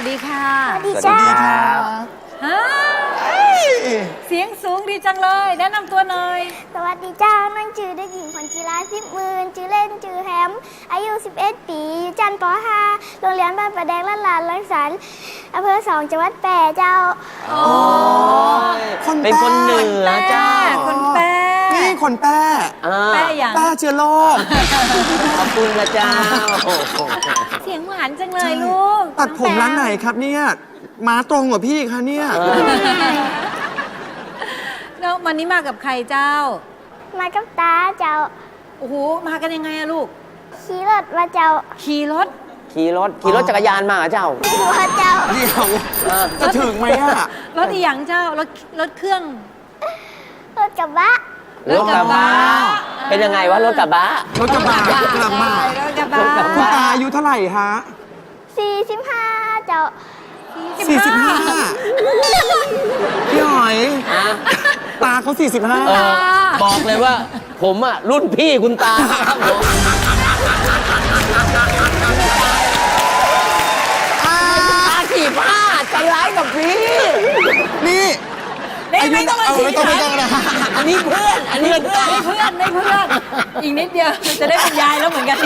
วัสดีค่ะสวัสดีสวัสจ้าดีครับฮะเสียงสูงดีจังเลย แนะนำตัวหน่อย สวัสดีจ้านั่งจือเด็กหญิงขวัญจีราสิบหมื่นจือเล่นจือแฮม อายุ 11 ปีอยู่จันทร์ป .5 โรงเรียนบ้านประแดงละลานลังสรรค์อำเภอสองจังหวัดแปรเจ้า โอ้ คนเป็นคนเหนือเจ้า คนแป้ นี่คนแป้อ่าแป้อย่างแป้เชื้อโรค ขอบคุณนะเจ้า เสียงหวานจังเลยลูกตัดผมองแป้ร้านไหนครับเนี่ยมาตรงกว่าพี่คะเนี่ยเออแล้ววันนี้มากับใครเจ้า มากับตาเจ้าโอ้โห มากันยังไงอะลูก ขี่รถมาเจ้าขี่รถ ขี่รถ ขี่รถจักรยานมาเหรอเจ้าหัวเจ้าเดี๋ยวเออจะถึงไหมอะรถอีหยังเจ้า รถ รถเครื่อง รถกระบะ รถกระบะเป็นยังไงวะรถกระบะรถกระบะรถกระบะรถกระบะรถกระคุณบะตาอายุเท่าไหร่ฮะ45เจ้า45พี่หอยอะตาเขาเอ45อบอกเลยว่า ผมอะรุ่นพี่คุณตาครับผมตาขี่ผ้าใจร้ายกับพี่นี่ ไม่ไม่ต้องมาเอาชี้ไม่ต้องไม่ต้องนะอันนี้เพื่อน อันนี้เพื่อนไม่เพื่อนไม่เพื่อน อีกนิดเดียวจะได้เป็นยายแล้วเหมือนกัน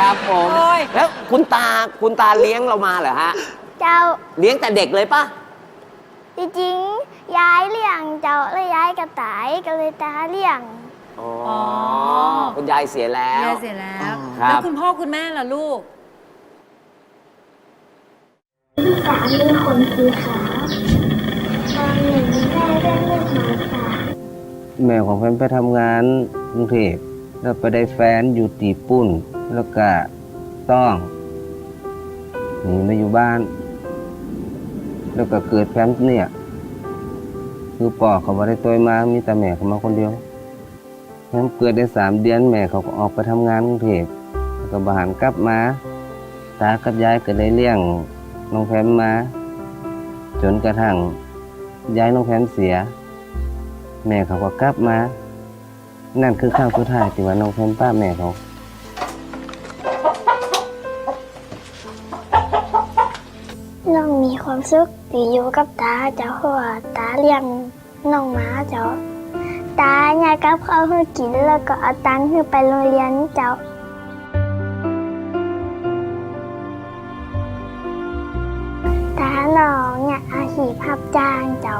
ครับผมโอ้ย แล้วคุณตาคุณตาเลี้ยงเรามาเหรอฮะ เจ้าเลี้ยงแต่เด็กเลยปะจริงๆย้ายเลี้ยงเจ้าแล้วย้ายกระต่ายก็เลยตาเลี้ยง อ๋ออ๋อคุณยายเสียแล้วยายเสร็จแล้ว ครับแล้วคุณพ่อคุณแม่ล่ะลูก สามเป็นคนสีขาวตอนหนึ่ง แม่ได้เลือกมาค่ะแม่ของแฟนไปทำงานกรุงเทพแล้วไปได้แฟนอยู่ตีปุ่น แล้วก็ต้องหนีมาอยู่บ้าน แล้วก็เกิดแฟมเนี่ย คือป่อเขาบ่ได้ตัวมามีแต่แม่เขามาคนเดียวแฟมเกิดได้สามเดือนแม่เขาก็ออกไปทำงานกรุงเทพแล้วก็บาหันกลับมาตากับยายก็ได้เลี้ยงน้องแฟมมา จนกระทั่ง ยายน้องแฟมเสีย แม่เขาก็กลับมา นั่นคือข้างสุดท้ายที่ว่าน้องเพิ่นป้าแม่เขาน้องมีความสุขที่อยู่กับตาเจ้าเพราะว่าตาเลี้ยงน้องหมาเจ้า ตาอยากกับข้าวให้กินแล้วก็เอาตังค์ให้ไปโรงเรียนเจ้า รับจ้างเจ้า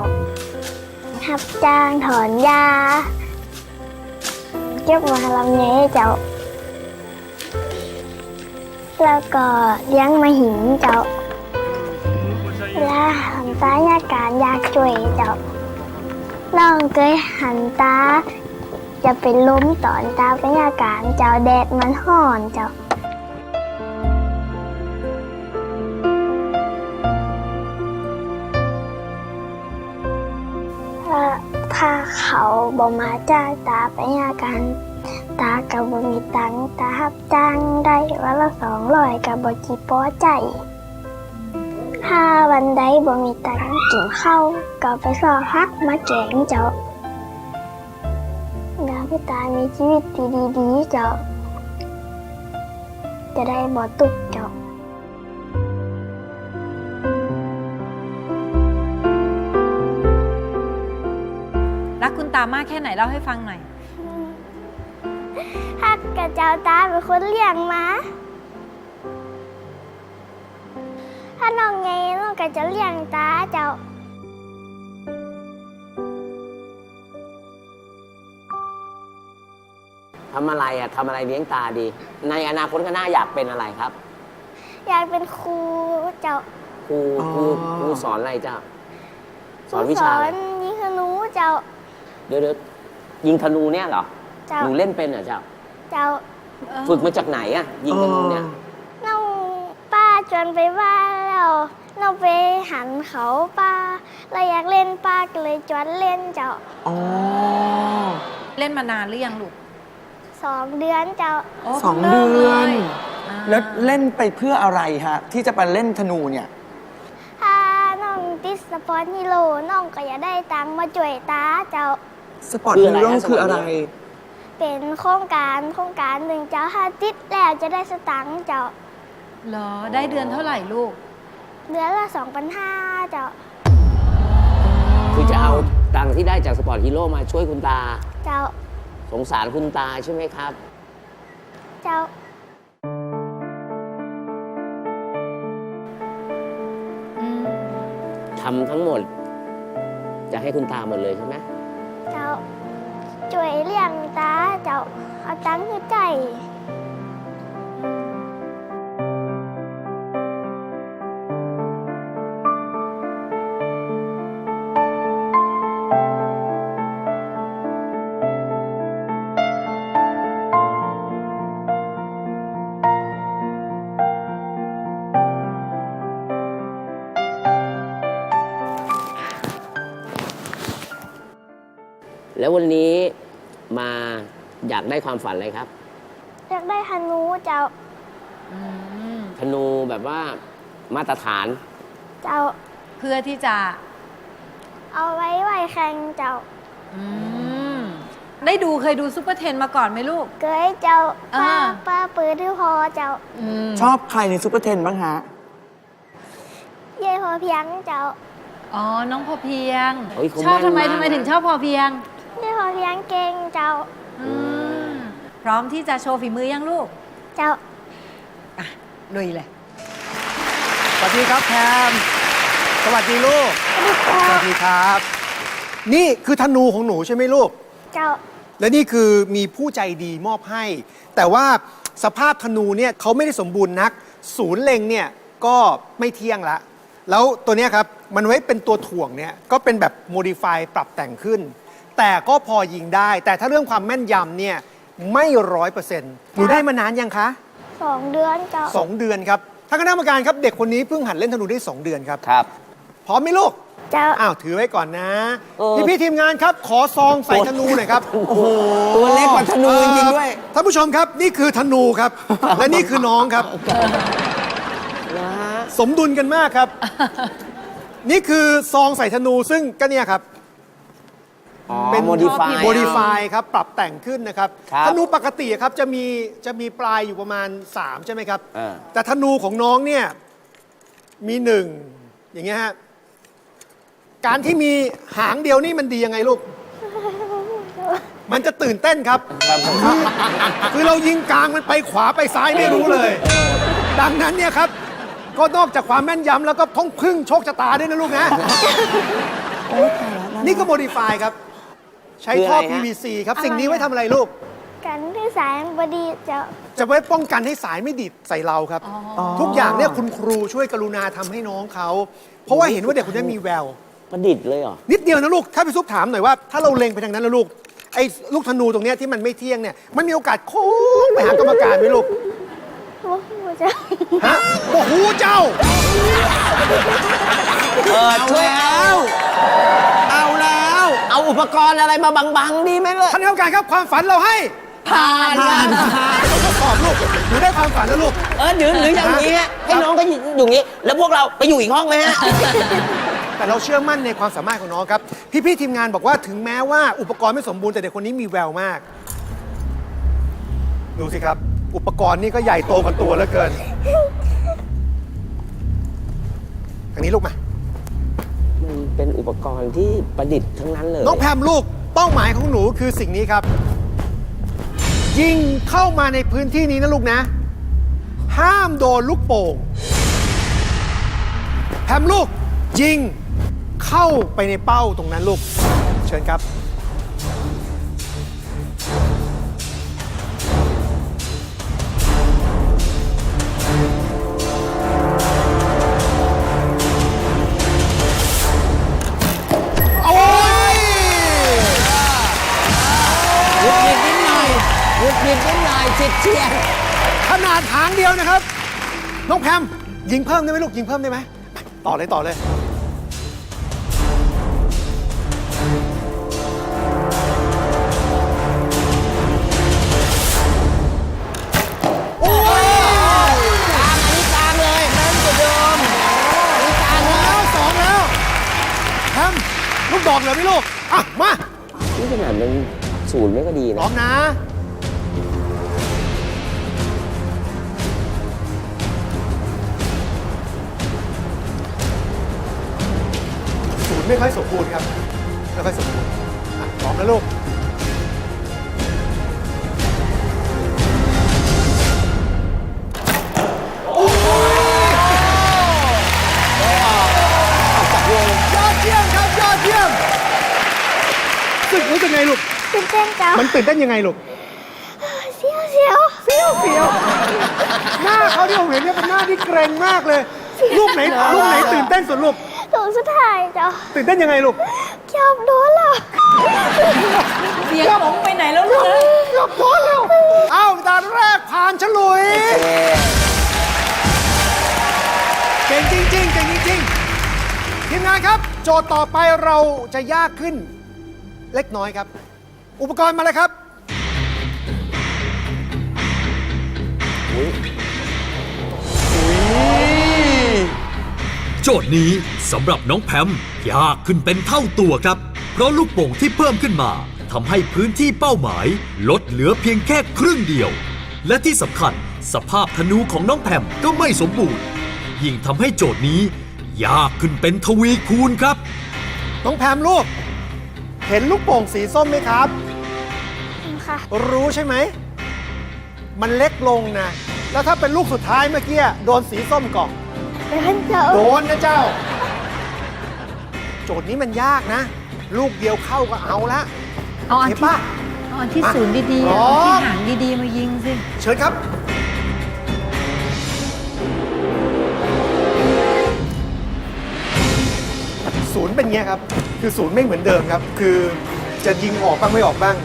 รับจ้างถอนหญ้าเก็บมาลำเนี้เจ้า แล้วก็เลี้ยงมาหิงเจ้าเวลาหันตาอยาการยากช่วยเจ้าน้องเคยหันตา จะเป็นล้มตอนตาเป็นอาการเจ้าแดดมันห่อนเจ้า เขาบอกมาจ้างตาไปอาการตากับบมีตังตาฮับจ้างได้วันละสองร้อยกับบจีป้อใจ ถ้าวันใดบ่มีตังกินข้าวก็ไปซอพักมาแกงเจ้าอยากให้ตามีชีวิตดีดีๆเจ้า จะได้บ่ตุกเจ้าามากแค่ไหนเล่าให้ฟังหน่อยฮักกับเจ้าตาเป็นคนเลี้ยงมา ถ้าน้องไงน้องก็จะเลี้ยงตาเจ้า ทำอะไรอะทำอะไรเลี้ยงตาดี ในอนาคตข้างหน้าอยากเป็นอะไรครับ อยากเป็นครูเจ้าครูอ๋อครูครูสอนอะไรเจ้าคสรูอนวิสชาออะไรนยิงธนูเจ้า เดี๋ยวเดี๋ยวยิงธนูเนี่ยเหรอ เจ้าหนูเล่นเป็นเหรอเจ้าเจ้าฝึกมาจากไหนอะยิงธนูเนี่ย น้องป้าชวนไปว่าแล้วน้องไปหันเขาป้า เราอยากเล่นป้าก็เลยชวนเล่นเจ้าอ๋อเล่นมานานหรือยังลูกสองเดือนเจ้าโอ้สองพิ่ริ่มเดือนลยอ่าแล้วเล่นไปเพื่ออะไรฮะ ที่จะไปเล่นธนูเนี่ย ถ้าน้องติดสปอร์ตฮีโร่น้องก็อยากได้ตังค์มาช่วยตาเจ้า สปอร์ตคือฮีอะไรโร่ฮะคือสปอร์ตอะไรฮีโร่ เป็นโครงการโครงการหนึ่งเจ้าถ้าติดแล้วจะได้สตังค์เจ้าเหรอ ได้เดือนเท่าไหร่ลูก เดือนละสองพันห้าเจ้าคือจะเอาตังค์ที่ได้จากสปอร์ตฮีโร่มาช่วยคุณตา เจ้าสงสารคุณตาใช่ไหมครับ เจ้าอืมทำทั้งหมด จะให้คุณตาหมดเลยใช่ไหม เจ้าช่วยเลี้ยงตาเจ้าเอาตังค์คือใจ แล้ววันนี้มาอยากได้ความฝันอะไรครับ อยากได้ฮานูเจ้าอืมธนูแบบว่ามาตรฐาน เจ้าเพื่อที่จะเอาไว้ไว้แข่งเจ้า อืมได้ดูเคยดูซุปเปอร์เทนมาก่อนไหมลูก เกยเจ้าอ่าป้าป้าปืนที่พอเจ้าอืมชอบใครในซูเปอร์เทนบ้างฮะ เย่พอเพียงเจ้า อ๋อ น้องพอเพียง เฮ้ยเขาชอบทำไมแม่นมาก ทำไมถึงชอบพอเพียง เย่พอเพียงเก่งเจ้าอืมพร้อมที่จะโชว์ฝีมือยังลูก เจ้า อะลุยเลย สวัสดีครับแพมสวัสดีลูก สวัสดีครับ นี่คือธนูของหนูใช่ไหมลูก เจ้า และนี่คือมีผู้ใจดีมอบให้ แต่ว่าสภาพธนูเนี่ยเขาไม่ได้สมบูรณ์นัก ศูนย์เล็งเนี่ยก็ไม่เที่ยงละ แล้วตัวเนี้ยครับ มันไว้เป็นตัวถ่วงเนี่ยก็เป็นแบบโมดิฟายปรับแต่งขึ้น แต่ก็พอยิงได้ แต่ถ้าเรื่องความแม่นยำเนี่ยไม่ร้อยเปอร์เซ็นต์หนูได้มานานยังคะสองเดือนเจ้าสองเดือนครับท่านคณะกรรมการครับเด็กคนนี้เพิ่งหัดเล่นธนูได้สองเดือนครับครับ พร้อมไหมลูก เจ้า อ้าวถือไว้ก่อนนะ เออพี่พี่ๆทีมงานครับ ขอซองใส่ธนูหน่อยครับ โอ้โหตัวเล็กกว่าธนูจริงๆด้วย เอ่อท่านผู้ชมครับนี่คือธนูครับ และนี่คือน้องครับนะฮะสมดุลกันมากครับ นี่คือซองใส่ธนูซึ่งก็เนี่ยครับ อ๋อเป็นโมดิฟายโมดิฟายครับปรับแต่งขึ้นนะครับครับธนูปกติครับจะมีจะมีปลายอยู่ประมาณ 3 ใช่ไหมครับเออแต่ธนูของน้องเนี่ยมีหนึ่งอย่างเงี้ยฮะการที่มีหางเดียวนี่มันดียังไงลูก มันจะตื่นเต้นครับคือคือเรายิงกลางมันไปขวาไปซ้ายไม่รู้เลย ดังนั้นเนี่ยครับ ก็นอกจากความแม่นยำแล้วก็ต้องพึ่งโชคชะตาด้วยนะลูกนะนี่ก็โมดิฟายครับ ใช้ท่อคืออะไรฮะ PVC ครับ สิ่งนี้ไว้ทำอะไรลูก กันที่สายบดีเจ้าจะไว้ป้องกันให้สายไม่ดิดใส่เราครับ ทุกอย่างเนี่ยคุณครูช่วยกรุณาทำให้น้องเขา เพราะว่าเห็นว่าเด็กคนนี้มีแวว ประดิษฐ์เลยเหรอ นิดเดียวนะลูก ถ้าพี่ซุปถามหน่อยว่า ถ้าเราเล็งไปทางนั้นแล้วลูก ไอ้ลูกธนูตรงเนี้ยที่มันไม่เที่ยงเนี่ย มันมีโอกาสโค้งไปหากรรมการไหมลูก โอ้โหเจ้าฮะโอ้โหเจ้าเออช่วยเอาเอาแล้วเอาอุปกรณ์อะไรมาบังๆดีไหมเลยท่านกรรมการครับความฝันเราให้ผ่านผ่านทดสอบลูกหนูได้ความฝันแล้วลูก เออหรือหรืออย่างนี้ฮะให้น้องก็อยู่อย่างนี้ แล้วพวกเราไปอยู่อีกห้องไหมฮะ แต่เราเชื่อมั่นในความสามารถของน้องครับ พี่ๆทีมงานบอกว่าถึงแม้ว่าอุปกรณ์ไม่สมบูรณ์แต่เด็กคนนี้มีแววมาก ดูสิครับ อุปกรณ์นี่ก็ใหญ่โตกันตัวเหลือเกินทางนี้ลูกมา มันเป็นอุปกรณ์ที่ประดิษฐ์ทั้งนั้นเลย น้องแพมลูกเป้าหมายของหนูคือสิ่งนี้ครับ ยิงเข้ามาในพื้นที่นี้นะลูกนะ ห้ามโดนลูกโป่งแพมลูกยิงเข้าไปในเป้าตรงนั้นลูก เชิญครับ น้องแพมยิงเพิ่มได้ไหมลูกยิงเพิ่มได้ไหมต่อเลยต่อเลยโอ้ยกลางอันนี้กลางเลยนั่นกว่าเดิมอันนี้กลางสแล้องวแล้ว สองแล้วแพมลูกดอกเหลือไหมลูกอะมานี่ขนาดมันศูนย์ไม่ก็ดีพร้อนะมนะ ไม่ค่อยสมบูรณ์ครับไม่ค่อยสมบูรณ์อะพร้อมนะลูกยอดเยี่ยมครับยอดเยี่ยมรู้สึกรู้สึกไงลูก ตื่นเต้นเจ้ามันตื่นเต้นยังไงลูกเสียวเสียวเสียวเสียวหน้าเขาที่ผมเห็นเนี่ยเป็นหน้าที่เกรงมากเลย ลูกไหนลูกไหนตื่นเต้นสุดลูก ถูกสุดท้ายเจ้าตื่นเต้นยังไงลูกเกือบโดนแล้วเสียงหลงไปไหนแล้วลูกเอ้ยเกือบโดนแล้วเอ้าด่านแรกผ่านฉลุยเก่งจริงๆเก่งจริงๆทีมงานครับ โจทย์ต่อไปเราจะยากขึ้น เล็กน้อยครับ อุปกรณ์มาเลยครับ โจทย์นี้สำหรับน้องแพมยากขึ้นเป็นเท่าตัวครับ เพราะลูกโป่งที่เพิ่มขึ้นมาทำให้พื้นที่เป้าหมาย ลดเหลือเพียงแค่ครึ่งเดียว และที่สำคัญ สภาพธนูของน้องแพมก็ไม่สมบูรณ์ ยิ่งทำให้โจทย์นี้ ยากขึ้นเป็นทวีคูณครับ น้องแพมลูก เห็นลูกโป่งสีส้มไหมครับ ค่ะ รู้ใช่ไหม มันเล็กลงนะ แล้วถ้าเป็นลูกสุดท้ายเมื่อกี้โดนสีส้มเกาะ เดินเจ้า โดนนะเจ้า โจทย์นี้มันยากนะ ลูกเดียวเข้าก็เอาละเอาอันเห็นที่ปะ เอาอันที่ศูนย์ดีๆพร้เอาอมอันที่หางดีๆมายิงสิ เชิญครับ ศูนย์เป็นเงี้ยครับ คือศูนย์ไม่เหมือนเดิมครับ คือจะยิงออกบ้างไม่ออกบ้าง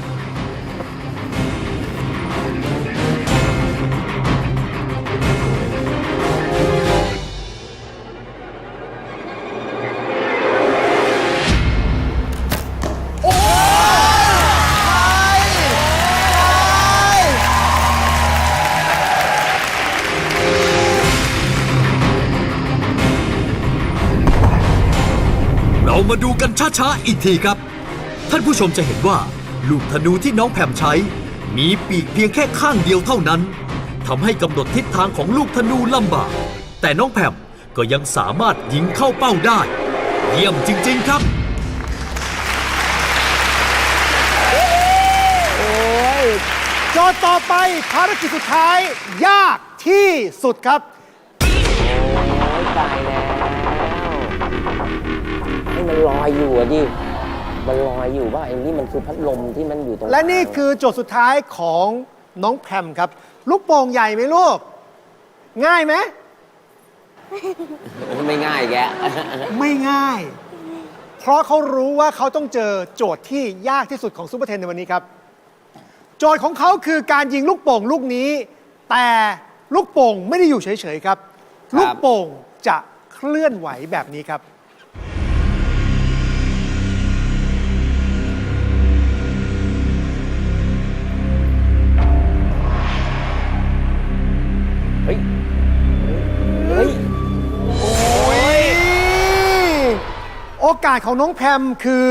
มาดูกันช้าๆอีกทีครับ ท่านผู้ชมจะเห็นว่า ลูกธนูที่น้องแผมใช้ มีปีกเพียงแค่ข้างเดียวเท่านั้นทำให้กำหนดทิศทางของลูกธนูลำบาก แต่น้องแผมก็ยังสามารถยิงเข้าเป้าได้ เยี่ยมจริง ๆครับโจทย์ต่อไปภารกิจสุดท้ายยากที่สุดครับ โอ้ยตายแล้ว ให้มันลอยอยู่อะดิ มันลอยอยู่ว่าไอ้นี่มันคือพัดลมที่มันอยู่ตรงและนี่คือโจทย์สุดท้ายของน้องแพมครับ ลูกโป่งใหญ่ไหมลูก ง่ายไหมไม่ง่ายแก ไม่ง่าย เพราะเขารู้ว่าเขาต้องเจอโจทย์ที่ยากที่สุดของซูเปอร์เทนในวันนี้ครับ โจทย์ของเขาคือการยิงลูกโป่งลูกนี้ แต่ลูกโป่งไม่ได้อยู่เฉยๆครับ ลูกโป่งจะเคลื่อนไหวแบบนี้ครับ โอกาสของน้องแพมคือ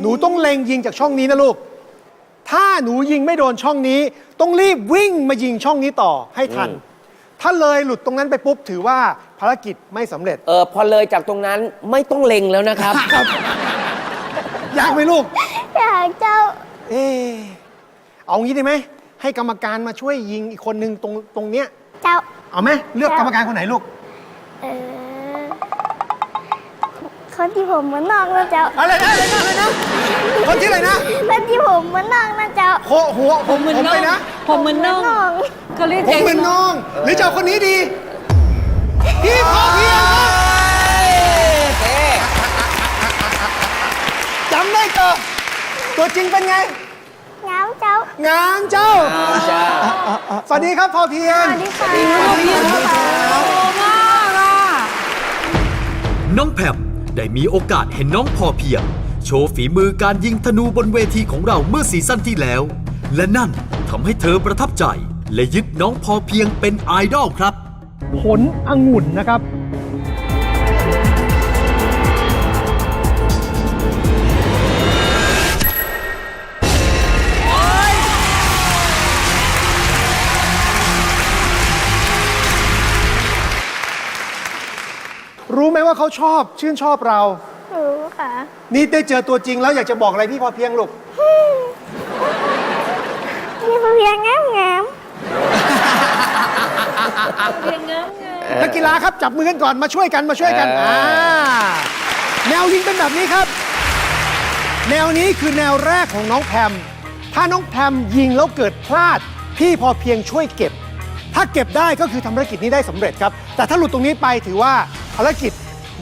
หนูต้องเล็งยิงจากช่องนี้นะลูก ถ้าหนูยิงไม่โดนช่องนี้ ต้องรีบวิ่งมายิงช่องนี้ต่อให้ทัน ถ้าเลยหลุดตรงนั้นไปปุ๊บถือว่าภารกิจไม่สำเร็จ เออพอเลยจากตรงนั้นไม่ต้องเล็งแล้วนะครับ อยากไหมลูก อยากเจ้า เออเอางี้ได้ไหม ให้กรรมการมาช่วยยิงอีกคนนึงตรงตรงเนี้ย เจ้า เอาไหมเลือกกรรมการคนไหนลูก เออ คนที่ผมเหมือนน้องนะเจ้าอะไรนะอะไรนะอะไรนะคนที่อะไรนะคนที่ผมเหมือนน้องนะเจ้าโคหัวผมผมไปนะ ผมเหมือนน้องเขาเรียกผมเป็นน้อง หรือจะเอาคนนี้ดีพี่พอเพียงครับจำได้ก็ตัวจริงเป็นไงง้าวเจ้างามเจ้าเจ้าสวัสดีครับพอเพียสง วัสดีค่ะ สวัสดีครับโอ้มากอะ น้องแพม ได้มีโอกาสเห็นน้องพอเพียง โชว์ฝีมือการยิงธนูบนเวทีของเราเมื่อซีซั่นที่แล้ว และนั่นทำให้เธอประทับใจ และยึดน้องพอเพียงเป็นไอดอลครับ ผลองุ่นนะครับ รู้ไหมว่าเขาชอบชื่นชอบเรา รู้นี่ได้เจอตัวจริงแล้วอยากจะบอกอะไรพี่พอเพียงลูกมีเพียงงามงามเพียงเงินไงนักกีฬาครับจับมือกันก่อนมาช่วยกันมาช่วยกันเอออ่่าแนวยิงเป็นแบบนี้ครับ แนวนี้คือแนวแรกของน้องแพม ถ้าน้องแพมยิงแล้วเกิดพลาด พี่พอเพียงช่วยเก็บ ถ้าเก็บได้ก็คือทำภารกิจนี้ได้สำเร็จครับ แต่ถ้าหลุดตรงนี้ไปถือว่า ภารกิจ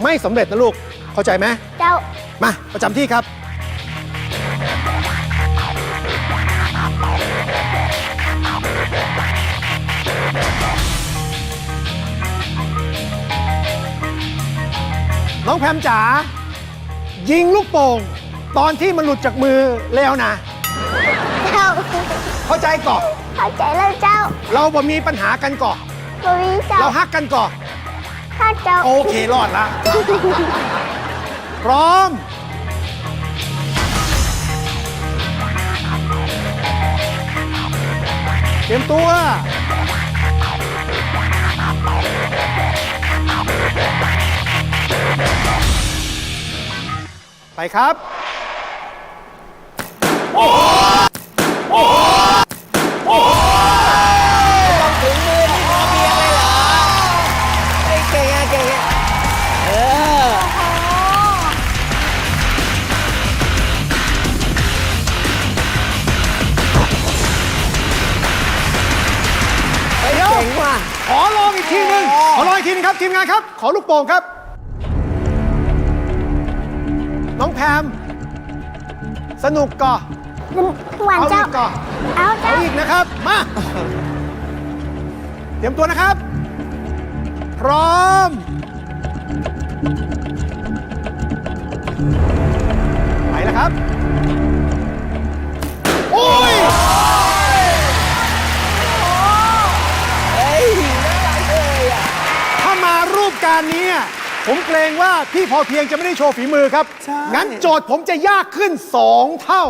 ไม่สำเร็จนะลูก เข้าใจไหม เจ้า มา ประจำที่ครับ น้องแพมจ๋ายิงลูกโป่ง ตอนที่มันหลุดจากมือแล้วนะ เจ้า เข้าใจก่อนเข้าใจแล้วเจ้า เราบ่มีปัญหากันก่อนบวีเจ้า เราฮักกันก่อน ข้าเจ้า โอเครอดละ พร้อม เตรียมตัว ไปครับ ครับทีมงานครับ ขอลูกโป่งครับ น้องแพมสนุกก่อหวานเอาเจ้า อีกก่อเอาเอาเจ้าอีกนะครับ มา เตรียมตัวนะครับ พร้อม ไปแล้วครับ โอ้ย การนี้อะผมเกรงว่าพี่พอเพียงจะไม่ได้โชว์ฝีมือครับ ใช่ งั้นโจทย์ผมจะยากขึ้น 2 เท่า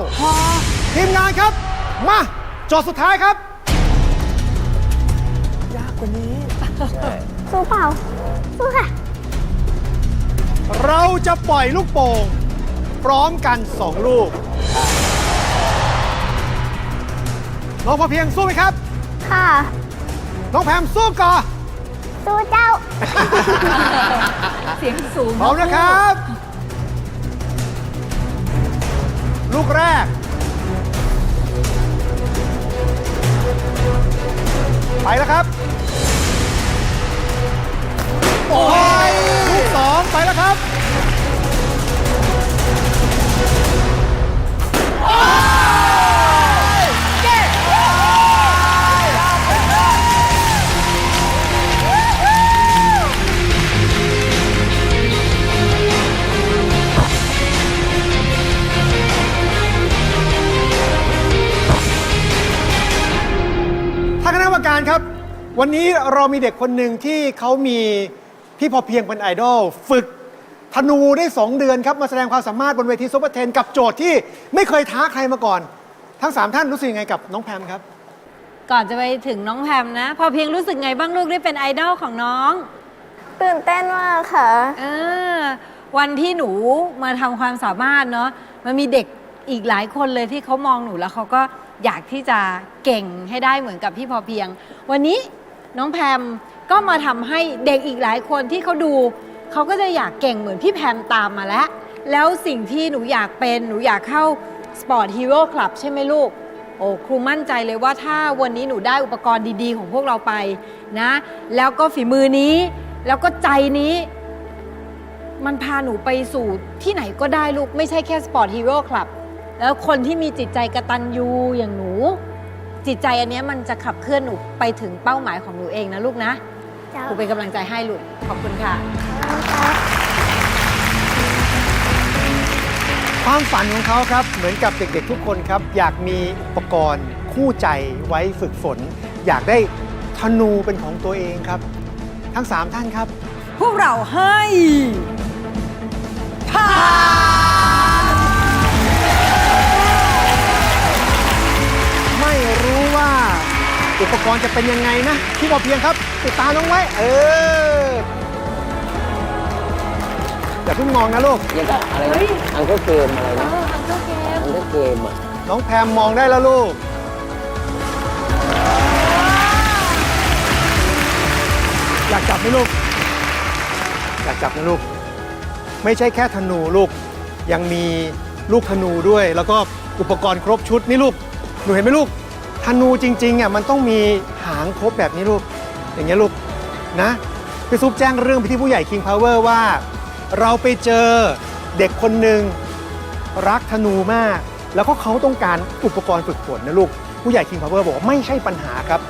ทีมงานครับ มา โจทย์สุดท้ายครับสู้เปล่า สู้ค่ะ เราจะปล่อยลูกโป่งพร้อมกัน 2 ลูก น้องพอเพียงสู้ไหมครับ ค่ะ น้องแพมสู้ก่อน สู้เจ้า เสียงสูงพร้อมนะครับ ลูกแรก ไปแล้วครับ โอ้ยลูกสองไปแล้วครับท่าน รรมการครับ วันนี้เรามีเด็กคนหนึ่งที่เขามีพี่พอเพียงเป็นไอดอลฝึกธนูได้ 2 เดือนครับ มาแสดงความสามารถบนเวทีซุปเปอร์เทนกับโจทย์ที่ไม่เคยท้าใครมาก่อน ทั้ง 3 ท่านรู้สึกยังไงกับน้องแพมครับ ก่อนจะไปถึงน้องแพมนะ พอเพียงรู้สึกไงบ้างลูกได้เป็นไอดอลของน้องตื่นเต้นมากค่ะ เออ วันที่หนูมาทำความสามารถเนาะมันมีเด็กอีกหลายคนเลยที่เขามองหนูแล้วเขาก็ อยากที่จะเก่งให้ได้เหมือนกับพี่พอเพียง วันนี้น้องแพมก็มาทำให้เด็กอีกหลายคนที่เขาดู เขาก็จะอยากเก่งเหมือนพี่แพมตามมาแล้ว แล้วสิ่งที่หนูอยากเป็นหนูอยากเข้าสปอร์ตฮีโร่คลับใช่ไหมลูก โอ้ครูมั่นใจเลยว่าถ้าวันนี้หนูได้อุปกรณ์ดีๆ ของพวกเราไปนะ แล้วก็ฝีมือนี้ แล้วก็ใจนี้ มันพาหนูไปสู่ที่ไหนก็ได้ลูก ไม่ใช่แค่สปอร์ตฮีโร่คลับ แล้วคนที่มีจิตใจกระตันยูอย่างหนู จิตใจอันเนี้ยมันจะขับเคลื่อนหนูไปถึงเป้าหมายของหนูเองนะลูกนะเจ้าครูเป็นกำลังใจให้ลูกขอบคุณค่ะ ความฝันของเขาครับ เหมือนกับเด็กๆทุกคนครับ อยากมีอุปกรณ์คู่ใจไว้ฝึกฝน อยากได้ธนูเป็นของตัวเองครับ ทั้ง 3 ท่านครับ พวกเราให้ผ่าน อุปกรณ์จะเป็นยังไงนะพี่พอเพียงครับ ติดตามน้องไว้ เอออย่าเพิ่งมองนะลูกยังก็อะไรนะอังเคิลเกมอะไรนะอังเคิลเกมอะน้องแพมมองได้แล้วลูกอยากจับไหมลูกอยากจับนะลูก ไม่ใช่แค่ธนูลูก ยังมีลูกธนูด้วย แล้วก็อุปกรณ์ครบชุดนี่ลูก หนูเห็นไหมลูก ธนูจริงๆอะมันต้องมีหางครบแบบนี้ลูก อย่างเงี้ยลูกนะพี่ซุปแจ้งเรื่องไปที่ผู้ใหญ่ King Power ว่า เราไปเจอเด็กคนหนึ่งรักธนูมาก แล้วก็เขาต้องการอุปกรณ์ฝึกฝนนะลูก ผู้ใหญ่ King Power บอกว่าไม่ใช่ปัญหาครับ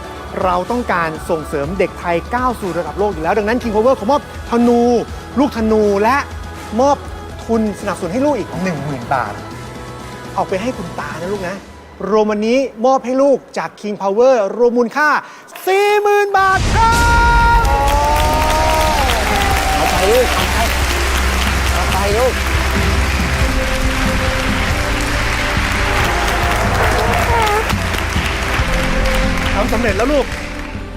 เราต้องการส่งเสริมเด็กไทยก้าวสู่ระดับโลกอยู่แล้ว ดังนั้น King Power ขอมอบธนู ลูกธนูและมอบทุนสนับสนุนให้ลูกอีก 10,000 บาท เอาไปให้คุณตานะลูกนะ รวมวันนี้มอบให้ลูกจาก King Power รวมมูลค่า 40,000 บาทครับเอาไปลูกเอาไปเอาไปลูกทำสำเร็จแล้วลูก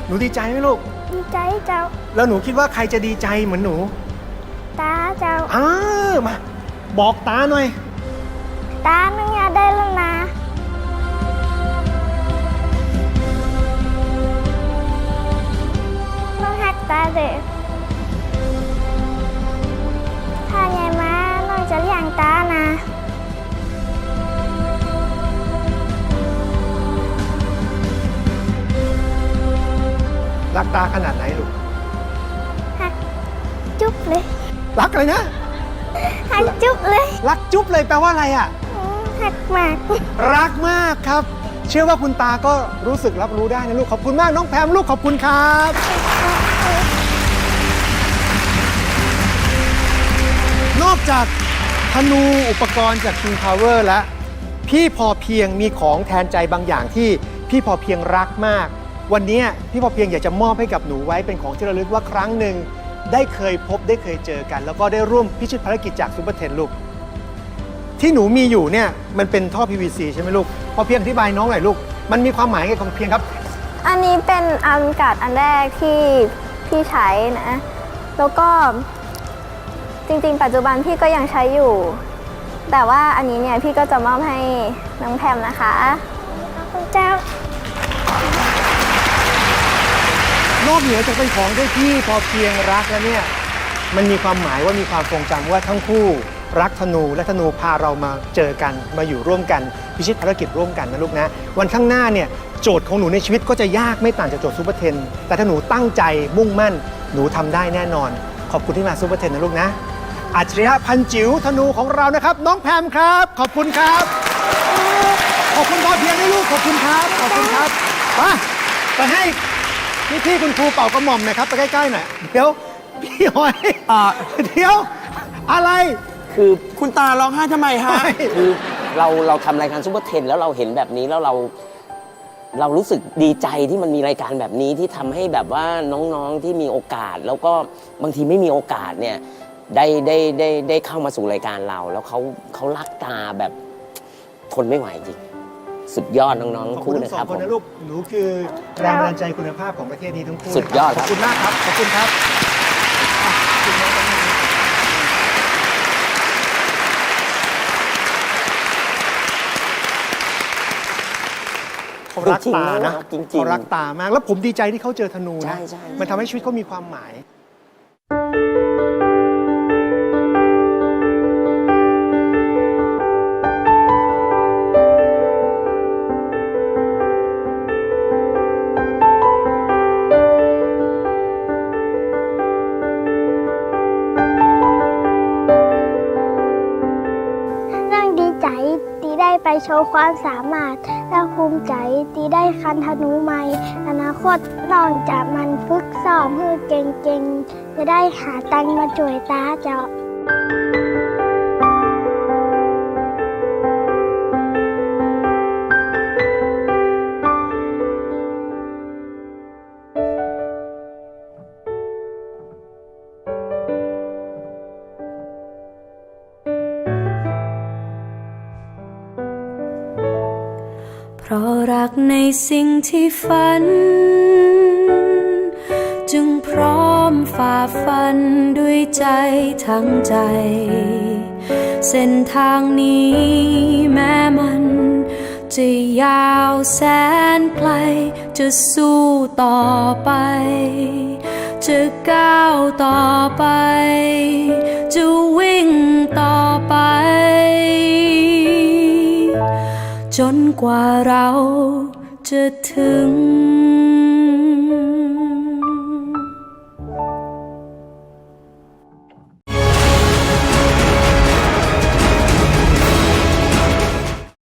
หนูดีใจไหมลูก ดีใจเจ้า แล้วหนูคิดว่าใครจะดีใจเหมือนหนู ตาเจ้าอ้ามา บอกตาหน่อย ตาหนึ่งอยากได้แเด็กถ้าใหญ่มาน้องจะเลี้ยงตานะรักตาขนาดไหนลูกหักจุ๊บเลย รักอะไรนะหักจุ๊บเลย รักจุ๊บเลยแปลว่าอะไรอะอืมหักมาก รักมากครับ เชื่อว่าคุณตาก็รู้สึกรับรู้ได้นะลูกขอบคุณมากน้องแพมลูกขอบคุณครับ อกจากธนูอุปกรณ์จาก King Power แล้ว พี่พอเพียงมีของแทนใจบางอย่างที่พี่พอเพียงรักมาก วันนี้พี่พอเพียงอยากจะมอบให้กับหนูไว้เป็นของที่ระลึกว่าครั้งหนึ่งได้เคยพบได้เคยเจอกัน แล้วก็ได้ร่วมพิชิตภารกิจจากซูเปอร์เทนลูก ที่หนูมีอยู่เนี่ยมันเป็นท่อ PVC ใช่ไหมลูก พอเพียงอธิบายน้องหน่อยลูก มันมีความหมายไงของเพียงครับ อันนี้เป็นอากาศอันแรกที่พี่ใช้นะ แล้วก็ จริงๆ ปัจจุบันพี่ก็ยังใช้อยู่ แต่ว่าอันนี้เนี่ยพี่ก็จะมอบให้น้องแพมนะคะ ขอบคุณเจ้านอกเหนือจากเป็นของที่พี่พอเพียงรักแล้วเนี่ย มันมีความหมายว่ามีความทรงจำว่าทั้งคู่รักธนูและธนูพาเรามาเจอกันมาอยู่ร่วมกันพิชิตภารกิจร่วมกันนะลูกนะ วันข้างหน้าเนี่ยโจทย์ของหนูในชีวิตก็จะยากไม่ต่างจากโจทย์ซูเปอร์เทนแต่ถ้าหนูตั้งใจมุ่งมั่น หนูทำได้แน่นอน ขอบคุณที่มาซูเปอร์เทนนะลูกนะ อัจฉริยะพันจิ๋วธนูของเรานะครับ น้องแพมครับ ขอบคุณครับ ขอบคุณพอเพียงนะลูกขอบคุณครับขอบคุณครับไปไปให้นี่พี่คุณครูเป่ากระหม่อมหน่อยครับไปใกล้ๆหน่อยเดี๋ยวพี่หอยอ่า เดี๋ยว อะไร คือคุณตาร้องไห้ทำไมฮะ คือเราเราทำรายการซูเปอร์เทนแล้วเราเห็นแบบนี้แล้วเรา เรารู้สึกดีใจที่มันมีรายการแบบนี้ที่ทำให้แบบว่าน้องๆที่มีโอกาส แล้วก็บางทีไม่มีโอกาสเนี่ย ได้ได้ได้ได้เข้ามาสู่รายการเรา แล้วเขาเขารักตาแบบทนไม่ไหวจริง สุดยอดน้องขอบๆคุคู่ณนะทั้งสคอรังบคผนม นะลูก หนูคือแรงบันดาลใจคุณภาพของประเทศนี้ทั้งคู่สุดยอดขครัอบ บคุณมากครับ ขอบคุณครับอะขอบคุณน้องแป๊บนึงเขารักตานะจริงๆเขารักตามาก แล้วผมดีใจที่เขาเจอธนูใช่นะ ใช่มันทำให้ชีวิตเขามีความหมายนั่ อนาคตน้องจะมันฝึกซ้อมให้เก่งๆ จะได้หาตังมาจ่วยตาเจ้า เพราะรักในสิ่งที่ฝัน จึงพร้อมฝ่าฟันด้วยใจทั้งใจ เส้นทางนี้แม้มันจะยาวแสนไกล จะสู้ต่อไป จะก้าวต่อไป จะวิ่งต่อ จนกว่าเราจะถึง